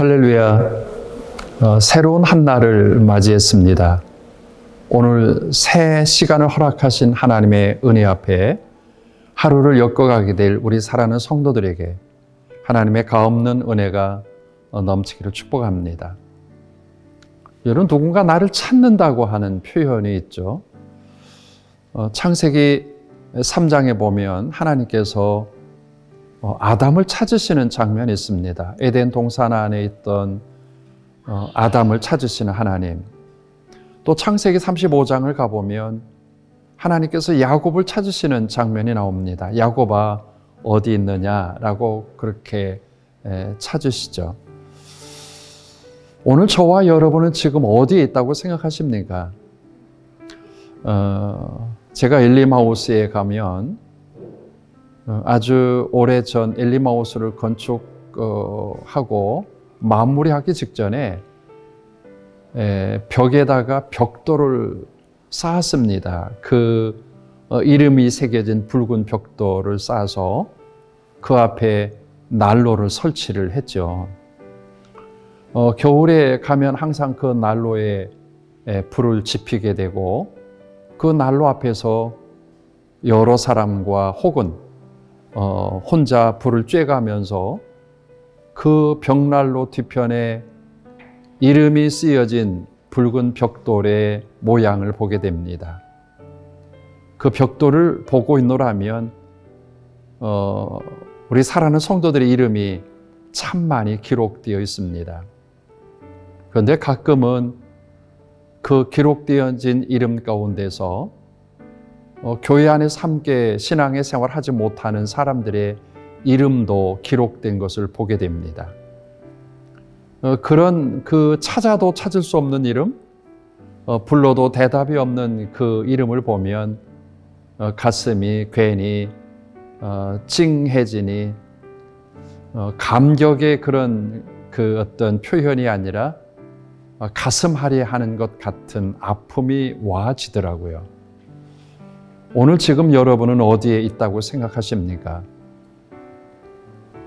할렐루야. 어, 새로운 한 날을 맞이했습니다. 오늘 새 시간을 허락하신 하나님의 은혜 앞에 하루를 엮어가게 될 우리 사랑하는 성도들에게 하나님의 가없는 은혜가 어, 넘치기를 축복합니다. 여러분 누군가 나를 찾는다고 하는 표현이 있죠. 어, 창세기 3장에 보면 하나님께서 어, 아담을 찾으시는 장면이 있습니다. 에덴 동산 안에 있던 어, 아담을 찾으시는 하나님. 또 창세기 35장을 가보면 하나님께서 야곱을 찾으시는 장면이 나옵니다. 야곱아 어디 있느냐라고 그렇게 찾으시죠. 오늘 저와 여러분은 지금 어디에 있다고 생각하십니까? 어, 제가 엘리마우스에 가면 어, 아주 오래 전 엘리마우스를 건축하고 마무리하기 직전에 벽에다가 벽돌을 쌓았습니다. 그 어, 이름이 새겨진 붉은 벽돌을 쌓아서 그 앞에 난로를 설치를 했죠. 어, 겨울에 가면 항상 그 난로에 불을 지피게 되고 그 난로 앞에서 여러 사람과 혹은 어, 혼자 불을 쬐가면서 그 벽난로 뒤편에 이름이 쓰여진 붉은 벽돌의 모양을 보게 됩니다. 그 벽돌을 보고 있노라면 어, 우리 사랑하는 성도들의 이름이 참 많이 기록되어 있습니다. 그런데 가끔은 그 기록되어진 이름 가운데서 어, 교회 안에서 함께 신앙의 생활하지 못하는 사람들의 이름도 기록된 것을 보게 됩니다. 어, 그런 그 찾아도 찾을 수 없는 이름, 어, 불러도 대답이 없는 그 이름을 보면 어, 가슴이 괜히 어, 찡해지니 어, 감격의 그런 그 어떤 표현이 아니라 어, 가슴 하리하는 것 같은 아픔이 와지더라고요. 오늘 지금 여러분은 어디에 있다고 생각하십니까?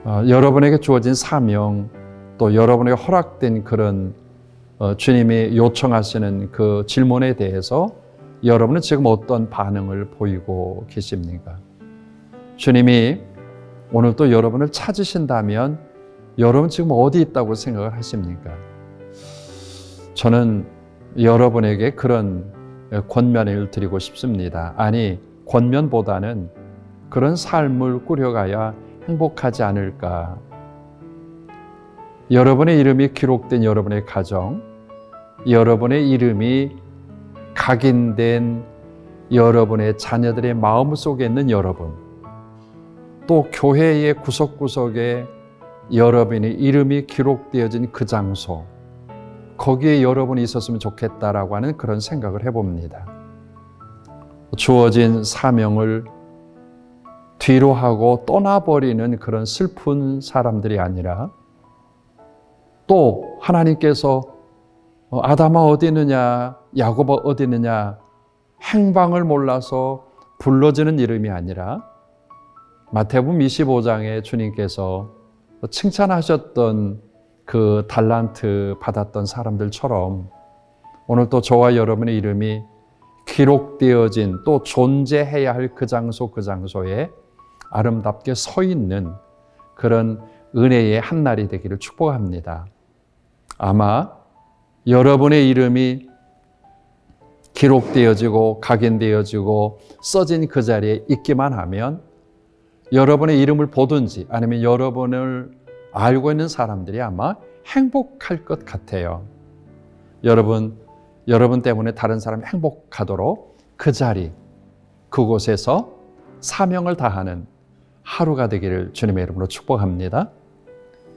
어, 여러분에게 주어진 사명, 또 여러분에게 허락된 그런 어, 주님이 요청하시는 그 질문에 대해서 여러분은 지금 어떤 반응을 보이고 계십니까? 주님이 오늘 또 여러분을 찾으신다면 여러분 지금 어디 있다고 생각을 하십니까? 저는 여러분에게 그런 권면을 드리고 싶습니다. 아니, 권면보다는 그런 삶을 꾸려가야 행복하지 않을까. 여러분의 이름이 기록된 여러분의 가정, 여러분의 이름이 각인된 여러분의 자녀들의 마음 속에 있는 여러분, 또 교회의 구석구석에 여러분의 이름이 기록되어진 그 장소, 거기에 여러분이 있었으면 좋겠다라고 하는 그런 생각을 해봅니다. 주어진 사명을 뒤로 하고 떠나버리는 그런 슬픈 사람들이 아니라 또 하나님께서 아담아 어디 있느냐, 야곱아 어디 있느냐, 행방을 몰라서 불러지는 이름이 아니라 마태복음 25장에 주님께서 칭찬하셨던 그 달란트 받았던 사람들처럼 오늘 또 저와 여러분의 이름이 기록되어진 또 존재해야 할 그 장소 그 장소에 아름답게 서 있는 그런 은혜의 한 날이 되기를 축복합니다. 아마 여러분의 이름이 기록되어지고 각인되어지고 써진 그 자리에 있기만 하면 여러분의 이름을 보든지 아니면 여러분을 알고 있는 사람들이 아마 행복할 것 같아요. 여러분, 여러분 때문에 다른 사람이 행복하도록 그 자리, 그곳에서 사명을 다하는 하루가 되기를 주님의 이름으로 축복합니다.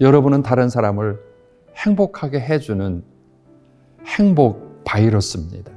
여러분은 다른 사람을 행복하게 해주는 행복 바이러스입니다.